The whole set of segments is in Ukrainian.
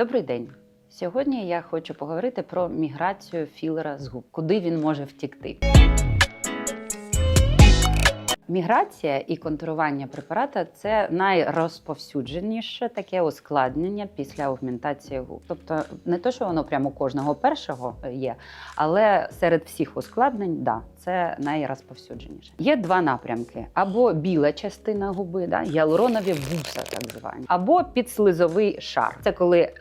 Добрий день. Сьогодні я хочу поговорити про міграцію філера з губ, куди він може втікти. Міграція і контурування препарата це найрозповсюдженіше таке ускладнення після аугментації губ. Тобто не то, що воно прямо кожного першого є, але серед всіх ускладнень, да, це найрозповсюдженіше. Є два напрямки: або біла частина губи, да, гіалуронові вуса, так звані, або підслизовий шар. Це коли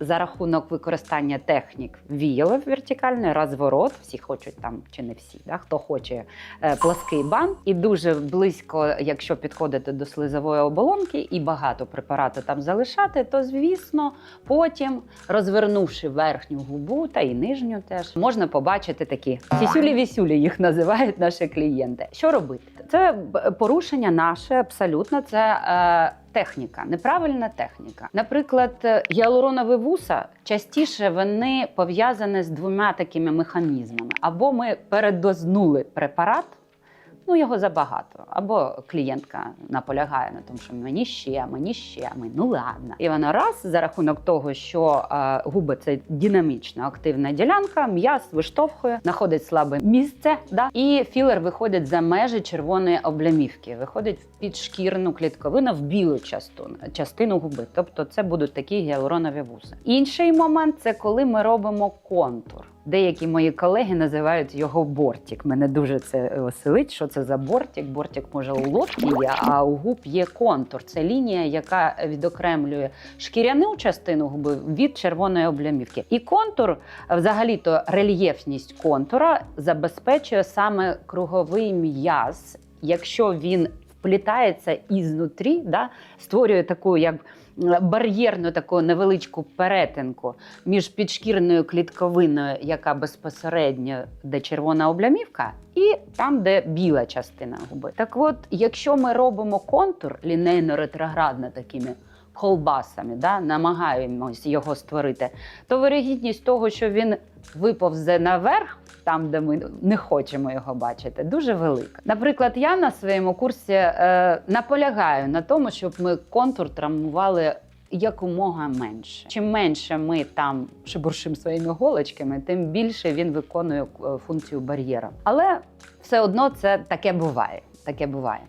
за рахунок використання технік віялов вертикальний розворот, всі хочуть там чи не всі, да, хто хоче е, плаский бант, і дуже близько, якщо підходити до слизової оболонки і багато препарату там залишати, то звісно, потім, розвернувши верхню губу та і нижню, теж можна побачити такі сісюлі-вісюлі, їх називають наші клієнти. Що робити? Це порушення наше абсолютно. Це е, техніка, неправильна техніка. Наприклад, е, гіалуронові вуса частіше вони пов'язані з двома такими механізмами: або ми передознули препарат. Ну, його забагато. Або клієнтка наполягає на тому, що мені ще, мені ще, ми ну ладно. І вона раз за рахунок того, що е, губи це динамічна активна ділянка, м'яз виштовхує, знаходить слабе місце, да, і філер виходить за межі червоної облямівки, виходить в підшкірну клітковину в білу частину, частину губи. Тобто це будуть такі гіалуронові вуси. Інший момент це коли ми робимо контур. Деякі мої колеги називають його бортик. Мене дуже це веселить. Що це за бортик? Бортик може у лодці є, а у губ є контур. Це лінія, яка відокремлює шкіряну частину губи від червоної облямівки. І контур, взагалі-то рельєфність контура забезпечує саме круговий м'яз, якщо він вплітається ізнутрі, да, створює таку як бар'єрну таку невеличку перетинку між підшкірною клітковиною, яка безпосередньо де червона облямівка, і там, де біла частина губи. Так от, якщо ми робимо контур лінейно-ретроградно такими колбасами, да, намагаємось його створити, то вирогідність того, що він виповзе наверх, там, де ми не хочемо його бачити, дуже велика. Наприклад, я на своєму курсі е, наполягаю на тому, щоб ми контур травмували. Якомога менше. Чим менше ми там шебуршимо своїми голочками, тим більше він виконує е, функцію бар'єра. Але все одно це таке буває. Таке буває.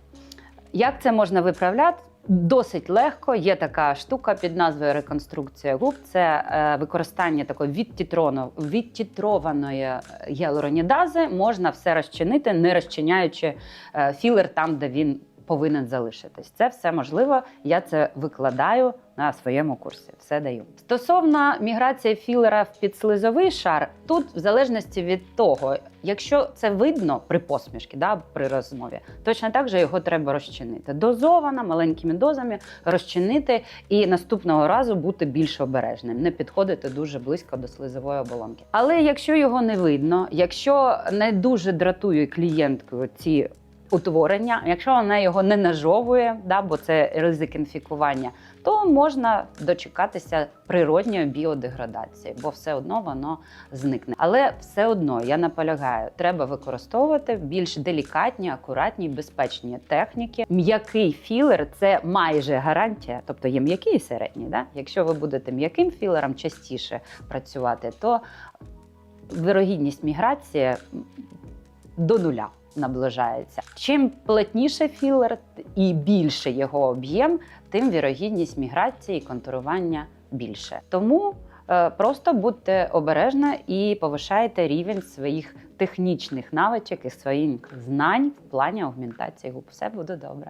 Як це можна виправляти? Досить легко. Є така штука під назвою реконструкція губ. Це е, використання такої відтітрованої гіалуронідази. Можна все розчинити, не розчиняючи е, філер там, де він повинен залишитись. Це все можливо. Я це викладаю на своєму курсі. Все даю. Стосовно міграції філера в підслизовий шар, тут в залежності від того, якщо це видно при посмішці, да, при розмові, точно так же його треба розчинити. Дозовано, маленькими дозами розчинити і наступного разу бути більш обережним, не підходити дуже близько до слизової оболонки. Але якщо його не видно, якщо не дуже дратує клієнтку ці утворення, якщо вона його не нажовує, да, бо це ризик інфікування, то можна дочекатися природньої біодеградації, бо все одно воно зникне. Але все одно я наполягаю, треба використовувати більш делікатні, акуратні, безпечні техніки. М'який філер це майже гарантія, тобто є м'який і середній. Да? Якщо ви будете м'яким філером частіше працювати, то вирогідність міграції до нуля наближається. Чим плотніше філер і більше його об'єм, тим вірогідність міграції і контурування більше. Тому е, просто будьте обережні і повишайте рівень своїх технічних навичок і своїх знань в плані аугментації губ. Все буде добре.